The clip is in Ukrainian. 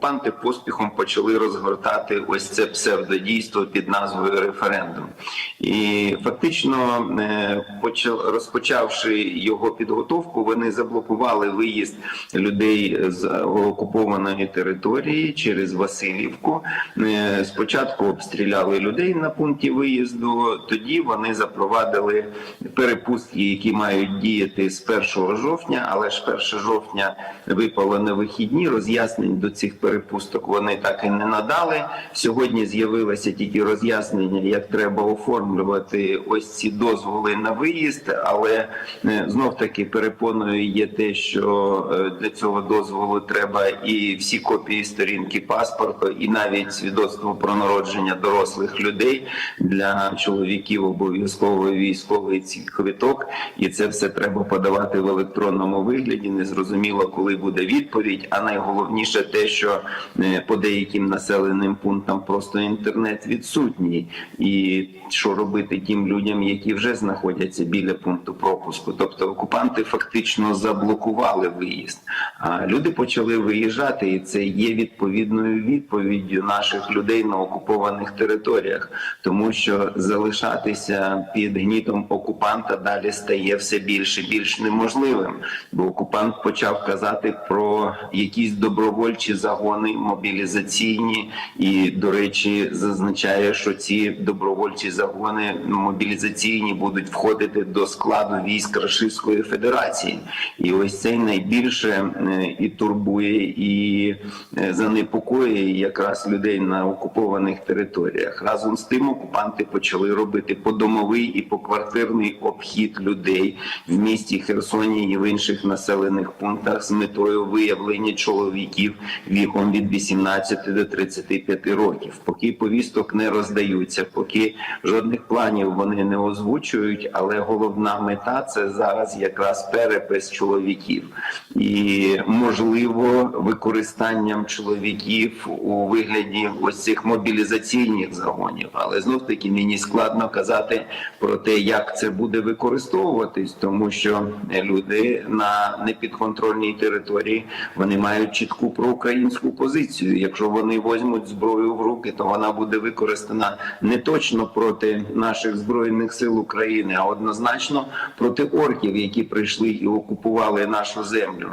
окупанти поспіхом почали розгортати ось це псевдодійство під назвою референдум. І фактично, е, розпочавши його підготовку, вони заблокували виїзд людей з окупованої території через Васильівку. Е, Спочатку обстріляли людей на пункті виїзду. Тоді вони запровадили перепустки, які мають діяти з 1 жовтня, але ж 1 жовтня випало на вихідні. Роз'яснень до цих перепусток вони так і не надали. Сьогодні з'явилося тільки роз'яснення, як треба оформлювати ось ці дозволи на виїзд. Але е, знов таки перепоною є те, що е, для цього дозволу треба і всі копії сторінки паспорту, і навіть свідоцтво про народження дорослих людей для чоловіків обов'язково військовий квиток, і це все треба подавати в електронному вигляді. Незрозуміло, коли буде відповідь. А найголовніше те, що по деяким населеним пунктам просто інтернет відсутній, і що робити тим людям, які вже знаходяться біля пункту пропуску. Тобто окупанти фактично заблокували виїзд. А люди почали виїжджати, і це є відповідною відповіддю наших людей на окупованих територіях, тому що залишатися під гнітом окупанта далі стає все більше більш неможливим, бо окупант почав казати про якісь добровольчі загони мобілізаційні, і до речі, зазначає, що ці добровольчі загони мобілізаційні будуть входити до складу військ Російської Федерації, і ось це найбільше е, і турбує, і е, занепокоює якраз людей на окупованих територіях. Разом з тим окупанти почали робити подомовий і поквартирний обхід людей в місті Херсоні і в інших населених пунктах з метою виявлення чоловіків віком від 18 до 35 років. Поки повісток не роздаються, поки жодних планів вони не озвучують. Але головна мета це зараз якраз перепис чоловіків і можливо використанням чоловіків у вигляді ось цих мобілізаційних загонів. Але знов таки мені складно казати про те, як це буде використовуватись, тому що люди на непідконтрольній території вони мають чітку проукраїнську позицію. Якщо вони возьмуть зброю в руки, то вона буде використана не точно проти наших збройних сил України, а однозначно проти орків, які прийшли і окупували нашу землю.